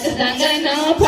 સત્સંગ નો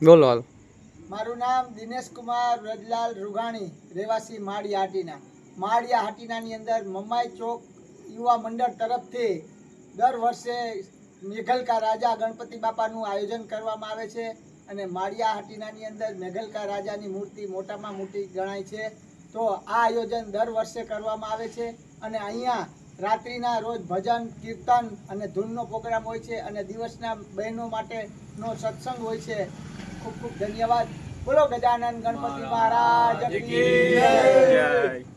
બોલો હાલ. મારું નામ દિનેશ કુમાર રૂઘાણી રહેવાસી માળિયા હાટીના. માળિયા હાટીનાની અંદર મમ્માઈ ચોક યુવા મંડળ તરફથી દર વર્ષે મેઘલકા રાજા ગણપતિ બાપાનું આયોજન કરવામાં આવે છે અને માળિયા હાટીનાની અંદર મેઘલકા રાજાની મૂર્તિ મોટામાં મોટી ગણાય છે. તો આ આયોજન દર વર્ષે કરવામાં આવે છે અને અહીંયા રાત્રિના રોજ ભજન, કીર્તન અને ધૂનનો પ્રોગ્રામ હોય છે અને દિવસના બહેનો માટેનો સત્સંગ હોય છે. ખૂબ ખૂબ ધન્યવાદ બોલો ગજાનન ગણપતિ મહારાજ જય.